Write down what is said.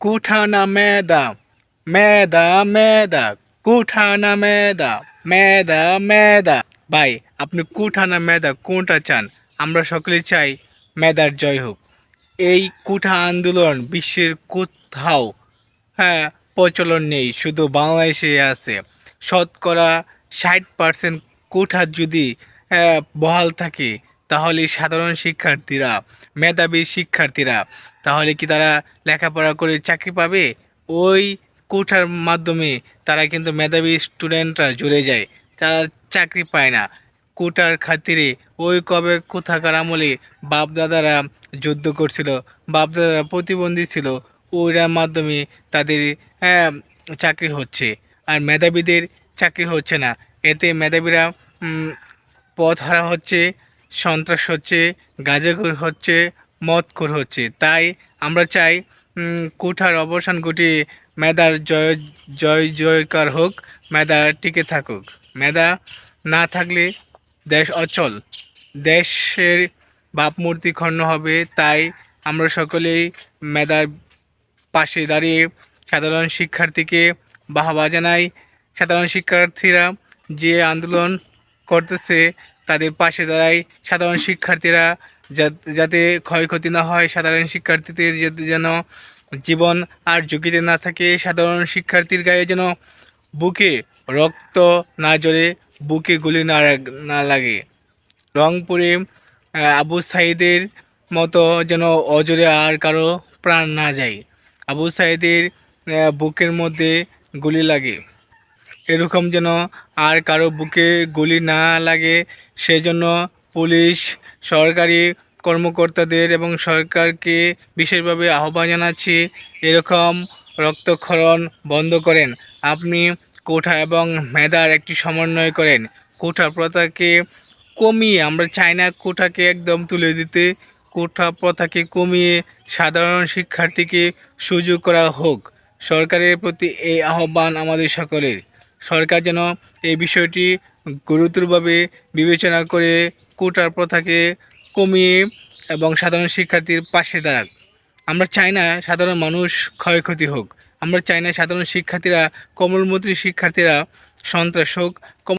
কুঠা না মেদা মেদা মেদা কুঠা না মেদা মেদা মেদা ভাই আপনি কুঠানা মেদা কোনটা চান? আমরা সকলে চাই মেদার জয় হোক। এই কুঠা আন্দোলন বিশ্বের কোথাও হ্যাঁ প্রচলন নেই শুধু বাংলাদেশে আছে। শতকরা ষাট পার্সেন্ট কোঠা যদি হ্যাঁ, বহাল থাকে তাহলে সাধারণ শিক্ষার্থীরা মেধাবী শিক্ষার্থীরা তাহলে কি তারা লেখাপড়া করে চাকরি পাবে? ওই কোঠার মাধ্যমে তারা কিন্তু মেধাবী স্টুডেন্টরা জুড়ে যায় তারা চাকরি পায় না। কোটার খাতিরে ওই কবে কোথাকার আমলে বাপদাদারা যুদ্ধ করছিল বাপদাদারা প্রতিবন্ধী ছিল ওইটার মাধ্যমে তাদের হ্যাঁ, চাকরি হচ্ছে। আর মেধাবীদের চাকরি হচ্ছে না এতে মেধাবীরা পথ হারা হচ্ছে সন্ত্রাস হচ্ছে গাঁজাখুর হচ্ছে মদখোর হচ্ছে। তাই আমরা চাই কুঠার অবসান ঘটিয়ে মেধার জয় জয় জয়কার হোক, মেধা টিকে থাকুক। মেধা না থাকলে দেশ অচল। দেশের ভাবমূর্তি ক্ষণ্ণ হবে, তাই আমরা সকলেই মেধার পাশে দাঁড়িয়ে সাধারণ শিক্ষার্থীকে বাহবা জানাই। সাধারণ শিক্ষার্থীরা যে আন্দোলন করতেছে তাদের পাশে দাঁড়ায় সাধারণ শিক্ষার্থীরা যাতে ক্ষয়ক্ষতি না হয়, সাধারণ শিক্ষার্থীদের যাতে যেন জীবন আর ঝুঁকিতে না থাকে, সাধারণ শিক্ষার্থীর গায়ে যেন বুকে রক্ত না জ্বলে, বুকে গুলি না না লাগে। রংপুরে আবু সাইদের মতো যেন অজরে আর কারও প্রাণ না যায়। আবু সাইদের বুকের মধ্যে গুলি লাগে। এরকম যেন আর কারও বুকে গুলি না লাগে। সেজন্য পুলিশ, সরকারি কর্মকর্তাদের এবং সরকারকে বিশেষভাবে আহ্বান জানাচ্ছি, এরকম রক্তক্ষরণ বন্ধ করেন। আপনি কোঠা এবং মেধার একটি সমন্বয় করেন। কোঠা প্রথাকে কমিয়ে, আমরা চাই না কোঠাকে একদম তুলে দিতে, কোঠা প্রথাকে কমিয়ে সাধারণ শিক্ষার্থীকে সুযোগ করা হোক। সরকারের প্রতি এই আহ্বান আমাদের সকলের। সরকার যেন এই বিষয়টি গুরুতরভাবে বিবেচনা করে কোটার প্রথাকে কমিয়ে এবং সাধারণ শিক্ষার্থীর পাশে দাঁড়াক। আমরা চাই না সাধারণ মানুষ ক্ষয়ক্ষতি হোক। আমরা চাই না সাধারণ শিক্ষার্থীরা কমলমন্ত্রী শিক্ষার্থীরা সন্ত্রাস হোক